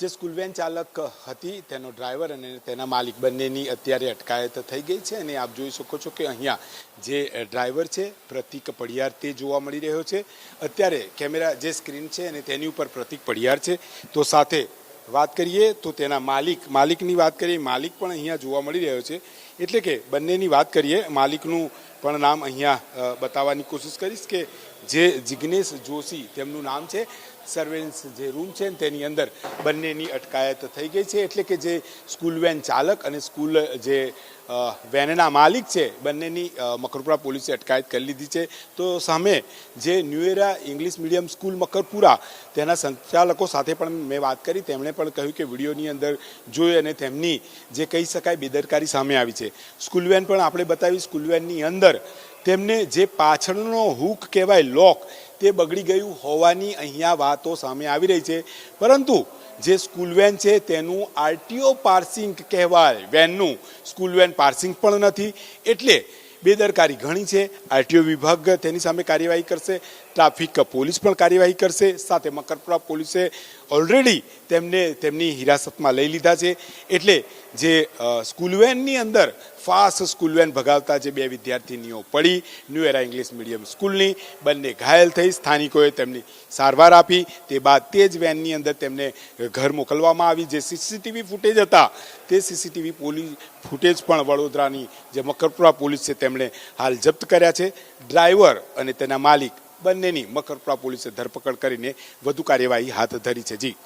જે school van ચાલક હતી, તેનો ડ્રાઈવર અને તેના માલિક બંનેની અત્યારે અટકાયત થઈ ગઈ છે અને આપ જોઈ શકો છો કે અહીંયા જે ડ્રાઈવર છે, પ્રતિક પડિયાર તે જોવા મળી રહ્યો છે. અત્યારે કેમેરા જે સ્ક્રીન છે અને તેની ઉપર પ્રતિક પડિયાર છે. તો સાથે વાત કરીએ, તો તેના માલિક, માલિકની વાત કરીએ, માલિક પણ અહીંયા જોવા મળી રહ્યો છે. એટલે કે બંનેની વાત કરીએ, માલિકનું પણ નામ અહીંયા બતાવવાની કોશિશ કરીશ કે જે જિગ્નેશ જોશી તેમનું નામ છે સર્વેન્સ જે રૂમ છે તેની અંદર બંનેની અટકાયત થઈ ગઈ છે. એટલે કે જે સ્કૂલ વેન ચાલક અને સ્કૂલ, જે વેનના માલિક છે, બંનેની મકરપુરા પોલીસે અટકાયત કરી લીધી છે. તો સામે જે New Era English medium school Makarpura, તેના સંચાલકો સાથે પણ મેં વાત કરી. તેમણે પણ કહ્યું કે વિડીયોની અંદર જોઈ અને તેમની જે કહી શકાય બેદરકારી સામે આવી છે. સ્કૂલ વેન પણ આપણે બતાવી. સ્કૂલ વેનની અંદર તેમને જે પાછળનો હુક કહેવાય લોક, તે બગડી ગયું હોવાની અહીંયા વાતો સામે આવી રહી છે. પરંતુ જે સ્કૂલ વેન છે તેનું આરટીઓ પાર્સિંગ કહેવાય, વેનનું. સ્કૂલ વેન પાર્સિંગ પણ નથી, એટલે બેદરકારી ઘણી છે. આરટીઓ વિભાગ તેની સામે કાર્યવાહી કરશે, ટ્રાફિક પોલીસ પણ કાર્યવાહી કરશે, સાથે મકરપુરા પોલીસે ઓલરેડી તેમને તેમની હિરાસતમાં લઈ લીધા છે. એટલે જે સ્કૂલ વેનની અંદર ફાસ્ટ સ્કૂલ વેન ભગાવતા જે બે વિદ્યાર્થીનીઓ પડી ન્યૂ એરા ઇંગ્લિશ મીડિયમ સ્કૂલની, બંને ઘાયલ થઈ, સ્થાનિકોએ તેમની સારવાર આપી. તે બાદ તે જ વેનની અંદર તેમને ઘર મોકલવામાં આવી. જે સીસીટીવી ફૂટેજ હતા, તે સીસીટીવી પોલીસ ફૂટેજ પણ વડોદરાની જે મકરપુરા પોલીસ છે તેમણે હાલ જપ્ત કર્યા છે. ડ્રાઈવર અને તેના માલિક બંનેની મકરપુરા પોલીસે ધરપકડ કરીને વધુ કાર્યવાહી હાથ ધરી છે. જી.